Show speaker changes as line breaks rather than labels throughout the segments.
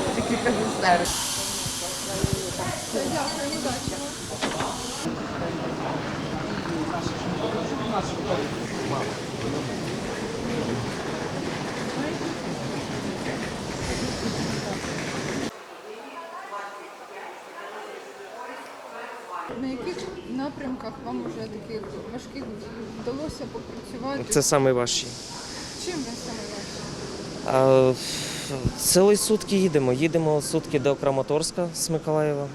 такі казусери.
На яких напрямках вам вже таких важких вдалося попрацювати?
Це саме важче.
Чим ви саме важче?
А, цілі сутки їдемо. Їдемо сутки до Краматорська з Миколаєва.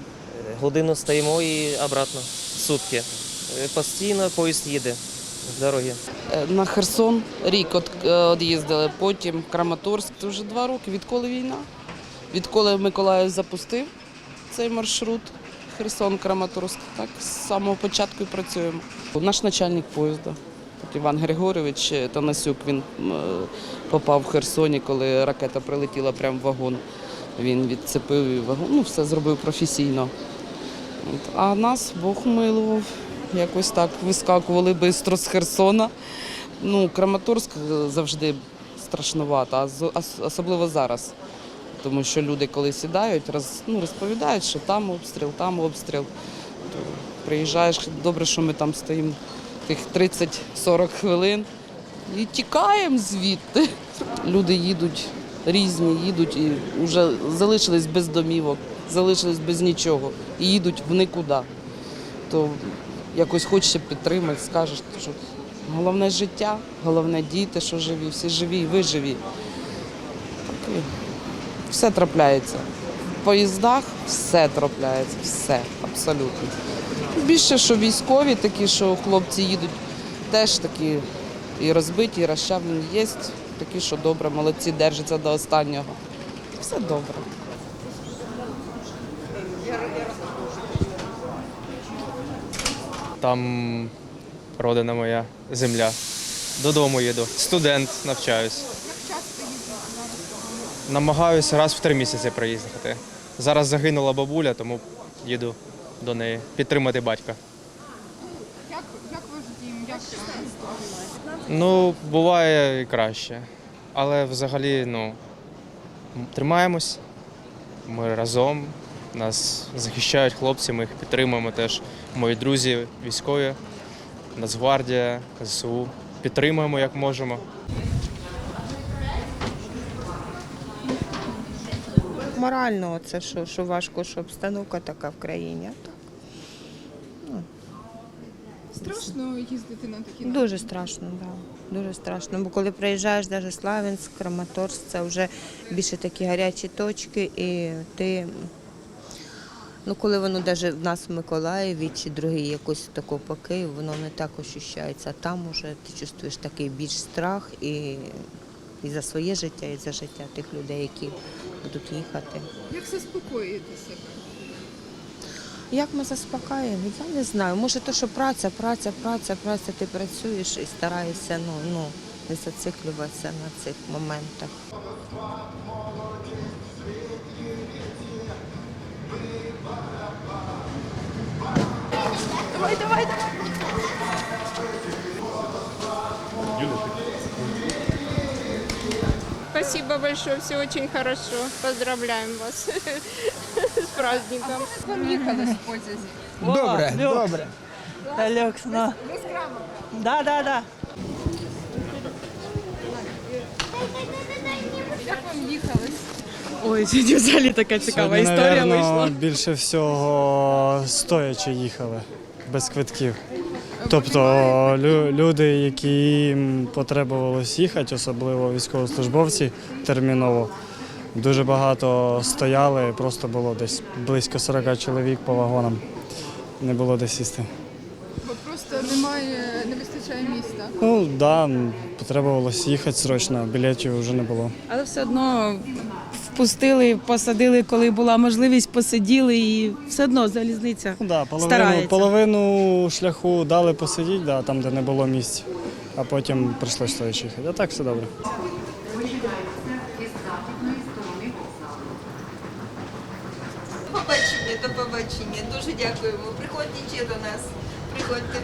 Годину стоїмо і обратно. Сутки. Е, Постійно поїзд їде з дороги.
Е, На Херсон рік от е, потім Краматорськ. Це вже два роки. Відколи війна? Відколи Миколаїв запустив цей маршрут Херсон-Краматорськ, так з самого початку і працюємо. Наш начальник поїзду. От Іван Григорович е, Танасюк, він е, попав в Херсоні, коли ракета прилетіла прямо в вагон. Він відцепив вагон, ну все зробив професійно. От. А нас Бог милував. Якось так вискакували швидко з Херсона. Ну, Краматорськ е, завжди страшнувато, особливо зараз. Тому що люди, коли сідають, роз, ну, розповідають, що там обстріл, там обстріл. То приїжджаєш, добре, що ми там стоїмо тих 30-40 хвилин і тікаємо звідти. Люди їдуть різні, їдуть і вже залишились без домівок, залишились без нічого і їдуть в нікуди. То якось хочеться підтримати, скажеш, що головне життя, головне діти, що живі, всі живі, ви живі. І все трапляється. В поїздах все трапляється, все, абсолютно. Більше, що військові такі, що хлопці їдуть, теж такі і розбиті, і розчавлені. Є такі, що добре, молодці, держаться до останнього. Все добре.
Там родина моя земля. Додому їду. Студент навчаюсь. Намагаюся раз в три місяці приїздити. Зараз загинула бабуля, тому їду до неї підтримати батька.
Як, як ваш дім? Як
Ну, буває і краще. Але взагалі, ну, тримаємось. Ми разом. Нас захищають хлопці, ми їх підтримуємо теж. Мої друзі військові, Нацгвардія, ЗСУ. Підтримуємо як можемо.
Морально, це що, що важко, що обстановка така в країні. Так,
страшно їздити на такі
Дуже страшно, да. Дуже страшно. Бо коли приїжджаєш, навіть Славянськ, Краматорськ, це вже більше такі гарячі точки, і ти. Ну, коли воно навіть в нас в Миколаєві чи другий якось тако по Києву, воно не так ощущається. А там уже ти чувствуєш такий більш страх і, і за своє життя, і за життя тих людей, які будуть їхати.
Як заспокоїти себе?
Як ми заспокаємо? Я не знаю. Може, то, що праця, праця, праця, праця, ти працюєш і стараєшся ну, ну, не зациклюватися на цих моментах. Давай, давай!
Спасибо большое, все очень хорошо. Поздравляем вас праздником.
Вам їхали потязі?
Добре, добре. Люкс, ну. Да, да, да.
Як вам їхалось?
Ой, сьогодні взагалі така цікава
Сьогодні,
історія
напевно,
вийшла.
більше всього стоячи їхали без квитків. Тобто лю- люди, яким потребувалось їхати, особливо військовослужбовці терміново, дуже багато стояли, просто було десь близько 40 чоловік по вагонам. Не було де сісти.
Бо просто немає, не вистачає міста.
Ну так, да, потребувалось їхати срочно, білетів вже не було.
Але все одно впустили, посадили, коли була можливість, посиділи і все одно залізниця.
Ну, да, половину,
Старається.
половину шляху дали посидіти, да, там, де не було місць, а потім прийшлося стоячи їхати. А так все добре.
Побачення, до побачення. Дуже дякуємо. Приходьте до нас. Приходьте.